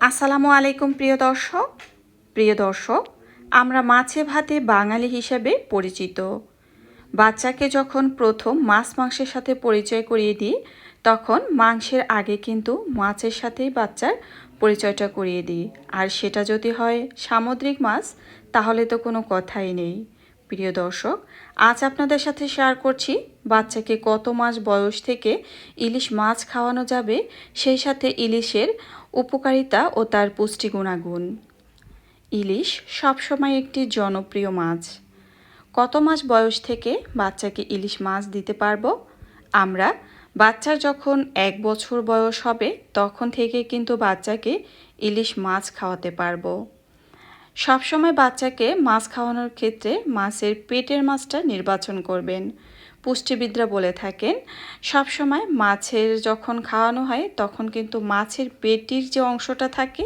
আসসালামু আলাইকুম, প্রিয় দর্শক। প্রিয় দর্শক, আমরা মাছে ভাতে বাঙালি হিসেবে পরিচিত। বাচ্চাকে যখন প্রথম মাছ মাংসের সাথে পরিচয় করিয়ে দিই, তখন মাংসের আগে কিন্তু মাছের সাথেই বাচ্চার পরিচয়টা করিয়ে দিই। আর সেটা যদি হয় সামুদ্রিক মাছ, তাহলে তো কোনো কথাই নেই। প্রিয় দর্শক, আজ আপনাদের সাথে শেয়ার করছি বাচ্চাকে কত মাস বয়স থেকে ইলিশ মাছ খাওয়ানো যাবে, সেই সাথে ইলিশের উপকারিতা ও তার পুষ্টি গুণাগুণ। ইলিশ সবসময় একটি জনপ্রিয় মাছ। কত মাস বয়স থেকে বাচ্চাকে ইলিশ মাছ দিতে পারব? আমরা বাচ্চার যখন এক বছর বয়স হবে, তখন থেকে কিন্তু বাচ্চাকে ইলিশ মাছ খাওয়াতে পারব। সবসময় বাচ্চাকে মাছ খাওয়ানোর ক্ষেত্রে মাছের পেটের মাছটা নির্বাচন করবেন। পুষ্টিবিদরা বলে থাকেন, সবসময় মাছের যখন খাওয়ানো হয়, তখন কিন্তু মাছের পেটির যে অংশটা থাকে,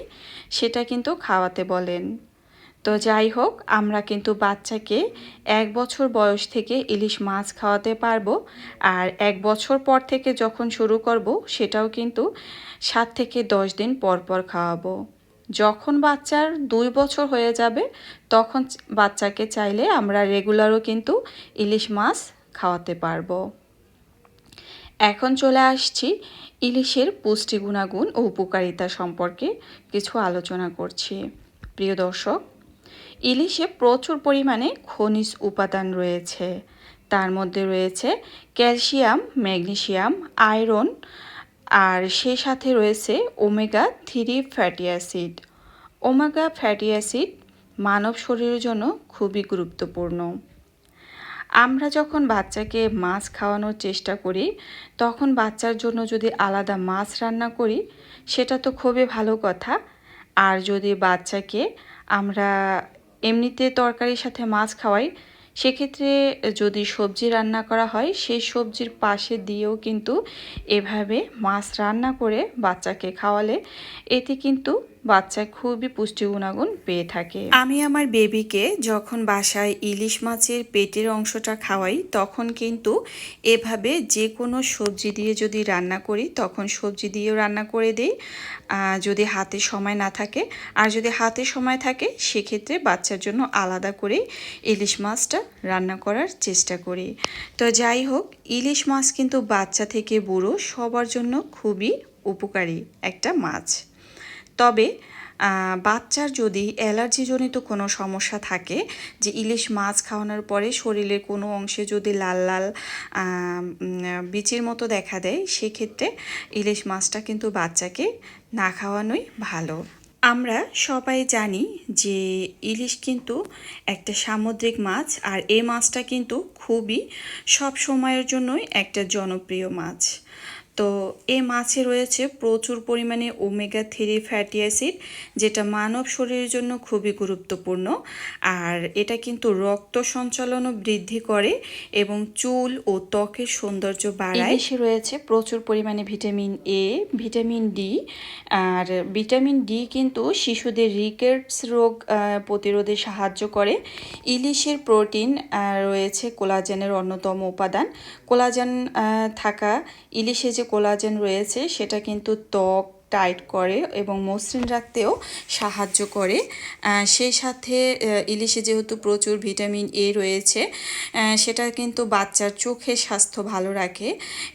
সেটা কিন্তু খাওয়াতে বলেন। তো যাই হোক, আমরা কিন্তু বাচ্চাকে এক বছর বয়স থেকে ইলিশ মাছ খাওয়াতে পারব আর এক বছর পর থেকে যখন শুরু করব, সেটাও কিন্তু সাত থেকে দশ দিন পর পর খাওয়াবো। যখন বাচ্চার দুই বছর হয়ে যাবে, তখন বাচ্চাকে চাইলে আমরা রেগুলারও কিন্তু ইলিশ মাছ খাওয়াতে পারব। এখন চলে আসছি ইলিশের পুষ্টি গুণাগুণ ও উপকারিতা সম্পর্কে কিছু আলোচনা করছি। প্রিয় দর্শক, ইলিশে প্রচুর পরিমাণে খনিজ উপাদান রয়েছে। তার মধ্যে রয়েছে ক্যালসিয়াম ম্যাগনেশিয়াম আয়রন আর সে সাথে রয়েছে omega three fatty acid. Omega fatty acid মানব শরীরের জন্য খুবই গুরুত্বপূর্ণ। আমরা যখন বাচ্চাকে মাছ খাওয়ানোর চেষ্টা করি, তখন বাচ্চার জন্য যদি আলাদা মাছ রান্না করি, সেটা তো খুবই ভালো কথা। আর যদি বাচ্চাকে আমরা এমনিতে তরকারির সাথে মাছ খাওয়াই সেক্ষেত্রে যদি সবজি রান্না করা হয়, সেই সবজির পাশে দিয়েও কিন্তু এভাবে মাছ রান্না করে বাচ্চাকে খাওয়ালে, এতে কিন্তু বাচ্চা খুবই পুষ্টি গুণাগুণ পেয়ে থাকে। আমি আমার বেবিকে যখন বাসায় ইলিশ মাছের পেটের অংশটা খাওয়াই, তখন কিন্তু এভাবে যে কোনো সবজি দিয়ে যদি রান্না করি, তখন সবজি দিয়েও রান্না করে দিই। যদি হাতে সময় না থাকে। আর যদি হাতে সময় থাকে, সেক্ষেত্রে বাচ্চার জন্য আলাদা করে ইলিশ মাছটা রান্না করার চেষ্টা করি। তো যাই হোক, ইলিশ মাছ কিন্তু বাচ্চা থেকে বুড়ো সবার জন্য খুবই উপকারী একটা মাছ। তবে বাচ্চার যদি অ্যালার্জিজনিত কোনো সমস্যা থাকে, যে ইলিশ মাছ খাওয়ানোর পরে শরীরের কোনো অংশে যদি লাল লাল বিচির মতো দেখা দেয়, সেক্ষেত্রে ইলিশ মাছটা কিন্তু বাচ্চাকে না খাওয়ানোই ভালো। আমরা সবাই জানি যে ইলিশ কিন্তু একটা সামুদ্রিক মাছ, আর এই মাছটা কিন্তু খুবই সব সময়ের জন্যই একটা জনপ্রিয় মাছ। তো এই মাছে রয়েছে প্রচুর পরিমাণে ওমেগা থ্রি ফ্যাটি অ্যাসিড যেটা মানব শরীরের জন্য খুবই গুরুত্বপূর্ণ। আর এটা কিন্তু রক্ত সঞ্চালনও বৃদ্ধি করে এবং চুল ও ত্বকের সৌন্দর্য বাড়ায়। এসে রয়েছে প্রচুর পরিমাণে ভিটামিন এ ভিটামিন ডি আর ভিটামিন ডি কিন্তু শিশুদের রিকেটস রোগ প্রতিরোধে সাহায্য করে। ইলিশের প্রোটিন রয়েছে কোলাজেনের অন্যতম উপাদান। কোলাজেন থাকা ইলিশে যে কোলাজেন রয়েছে, সেটা কিন্তু ত্বক টাইট করে এবং মসৃণ রাখতেও সাহায্য করে। সেই সাথে ইলিশে যেহেতু প্রচুর ভিটামিন এ রয়েছে সেটা কিন্তু বাচ্চার চোখের স্বাস্থ্য ভালো রাখে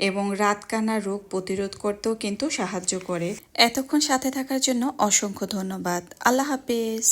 এবং রাতকানা রোগ প্রতিরোধ করতেও কিন্তু সাহায্য করে। এতক্ষণ সাথে থাকার জন্য অসংখ্য ধন্যবাদ। আল্লাহ হাফেজ।